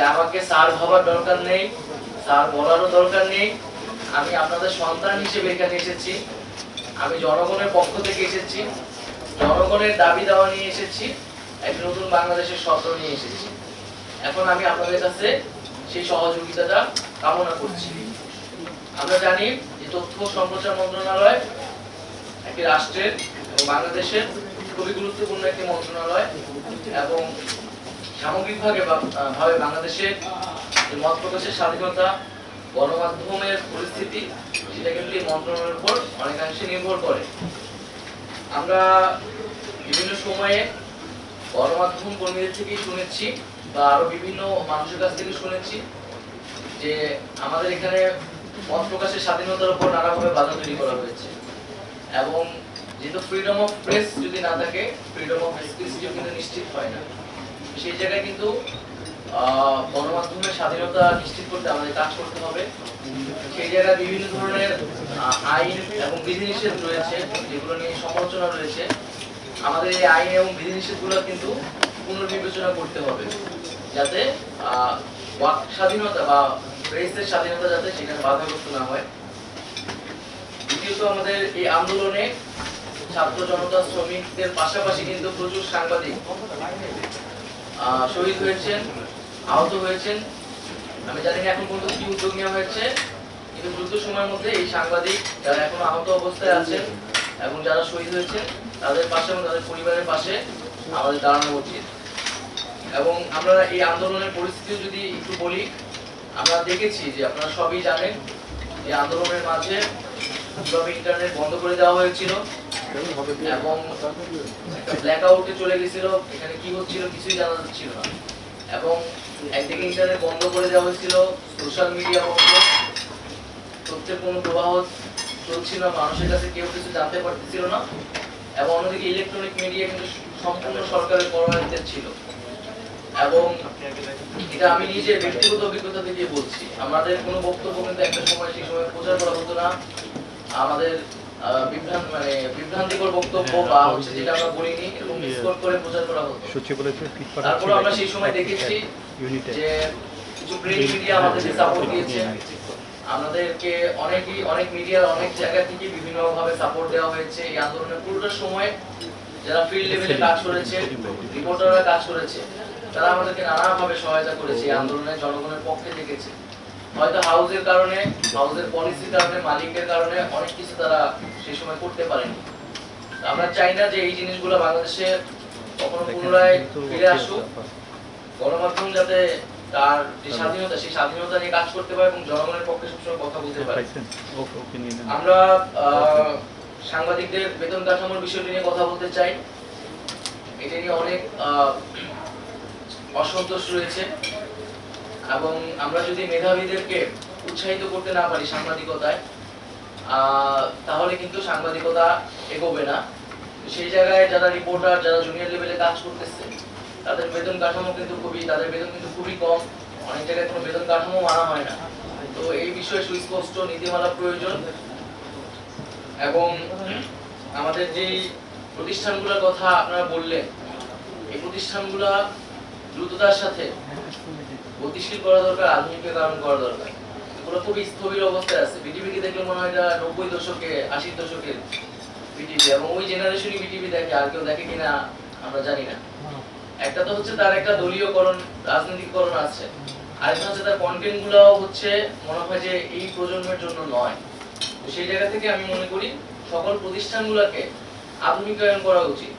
যে আমাকে স্যার ভাবার দরকার নেই, স্যার বলারও দরকার নেই। আমি আপনাদের সন্তান হিসেবে এখানে এসেছি। আমি জনগণের পক্ষ থেকে এসেছি। জনগণের দাবি দাওয়া নিয়ে এসেছি। একটি নতুন বাংলাদেশের স্বপ্ন নিয়ে এসেছি। এখন আমি আপনাদের কাছে সেই সহযোগিতাটা কামনা করছি। আমরা জানি যে তথ্য সম্প্রচার মন্ত্রণালয় একটি রাষ্ট্রের এবং বাংলাদেশের খুবই গুরুত্বপূর্ণ একটি মন্ত্রণালয় এবং সামগ্রিকভাবে ভাবে বাংলাদেশের যে মত প্রকাশের স্বাধীনতা, গণমাধ্যমের পরিস্থিতি, সেটা কিন্তু মন্ত্রণালয়ের উপর অনেকাংশে নির্ভর করে। আমরা বিভিন্ন সময়ে গণমাধ্যম কর্মীদের থেকেই শুনেছি বা আরও বিভিন্ন মানুষের কাছ থেকে শুনেছি যে আমাদের এখানে মত প্রকাশের স্বাধীনতার উপর নানাভাবে বাধা তৈরি করা হয়েছে। এবং যেহেতু ফ্রিডম অফ প্রেস যদি না থাকে ফ্রিডম অফ স্পিচও কিন্তু নিশ্চিত হয় না। সেই জায়গায় কিন্তু গণমাধ্যমের স্বাধীনতা নিশ্চিত করতে আমাদের কাজ করতে হবে। সেই জায়গায় বিভিন্ন ধরনের আইন এবং বিধিনিষেধ রয়েছে যেগুলো নিয়ে সমালোচনা রয়েছে। আমাদের এই আইন এবং বিধিনিষেধগুলো কিন্তু পুনর্বিবেচনা করতে হবে যাতে আহ, স্বাধীনতা বা প্রেসের স্বাধীনতা যাতে সেখানে বাধাগ্রস্ত না হয়। দ্বিতীয়ত আমাদের এই আন্দোলনে ছাত্র জনতা শ্রমিকদের পাশাপাশি কিন্তু প্রচুর সাংবাদিক শহীদ হয়েছেন, আহত হয়েছেন। আমি জানি না এখন পর্যন্ত কি উদ্যোগ নেওয়া হয়েছে, কিন্তু দ্রুত সময়ের মধ্যে এই সাংবাদিক যারা এখন আহত অবস্থায় আছেন এবং যারা শহীদ হয়েছেন, তাদের পাশে এবং তাদের পরিবারের পাশে আমাদের দাঁড়ানো উচিত। এবং আমরা এই আন্দোলনের পরিস্থিতিও যদি একটু বলি, আমরা দেখেছি যে আপনারা সবই জানেন এই আন্দোলনের মাঝে কীভাবে ইন্টারনেট বন্ধ করে দেওয়া হয়েছিল। এবং অন্যদিকে ইলেকট্রনিক মিডিয়া কিন্তু সম্পূর্ণ ছিল। এবং এটা আমি ব্যক্তিগত অভিজ্ঞতা থেকে বলছি। আমাদের কোনো বক্তব্য কিন্তু একটা সময় সেই সময় প্রচার করা হতো না। আমাদের বিভ্রান্তিকর বক্তব্য বা হচ্ছে যেটা আমরা বলিনি এরকম মিসকোট করে প্রচার করা হতো। সূচি বলেছে ফিট করা তারপর আমরা সেই সময় দেখেছি যে কিছু প্রিন্ট মিডিয়া আমাদেরকে সাপোর্ট দিয়েছে আমাদেরকে অনেকই অনেক মিডিয়ার অনেক জায়গা থেকে বিভিন্ন ভাবে সাপোর্ট দেওয়া হয়েছে এই আন্দোলনের পুরোটা সময় যারা ফিল্ড লেভেলে কাজ করেছে রিপোর্টাররা কাজ করেছে। তারা আমাদেরকে নানাভাবে সহায়তা করেছে এই আন্দোলনে জনগণের পক্ষে থেকেছে হয়তো হাউসের কারণে হাউসের পলিসির কারণে মালিকের কারণে অনেক কিছু তারা সেই সময় করতে পারেনি। আমরা চাই না যে এই জিনিসগুলো বাংলাদেশে কখনো পুনরায় ফিরে আসুক। গণমাধ্যম যাতে তার যে স্বাধীনতা সেই স্বাধীনতা নিয়ে কাজ করতে পারে এবং জনগণের পক্ষে সবসময় কথা বলতে পারে। আমরা সাংবাদিকদের বেতন কাঠামোর বিষয়টি নিয়ে কথা বলতে চাই। এটা নিয়ে অনেক অসন্তোষ রয়েছে। এবং আমরা যদি মেধাবীদেরকে উৎসাহিত করতে না পারি সাংবাদিকতায় তাহলে কিন্তু সাংবাদিকতা এগোবে না। সেই জায়গায় যারা রিপোর্টার যারা জুনিয়র লেভেলে কাজ করতেছে, তাদের বেতন কাঠামো কিন্তু খুবই, তাদের বেতন কিন্তু খুবই কম। অনেক জায়গায় কোনো বেতন কাঠামো মানা হয় না। তো এই বিষয়ে সুস্পষ্ট নীতিমালা প্রয়োজন। এবং আমাদের যে প্রতিষ্ঠানগুলোর কথা আপনারা বললেন, এই প্রতিষ্ঠানগুলা দ্রুততার সাথে গতিশীল করা দরকার আধুনিকীকরণ করা দরকার। খুবই স্থবির অবস্থায় আছে। বিটিভিকে দেখলে মনে হয় এটা নব্বই দশকে, আশির দশকের বিটিভি এবং ওই জেনারেশনই বিটিভি দেখে, আর কেউ দেখে কিনা আমরা জানি না। একটা তো হচ্ছে তার একটা দলীয়করণ রাজনৈতিককরণ আছে। আরেকটা হচ্ছে তার কন্টেন্টগুলো হচ্ছে, মনে হয় যে এই প্রজন্মের জন্য নয়। তো সেই জায়গা থেকে আমি মনে করি, সকল প্রতিষ্ঠানগুলোকে আধুনিকায়ন করা উচিত।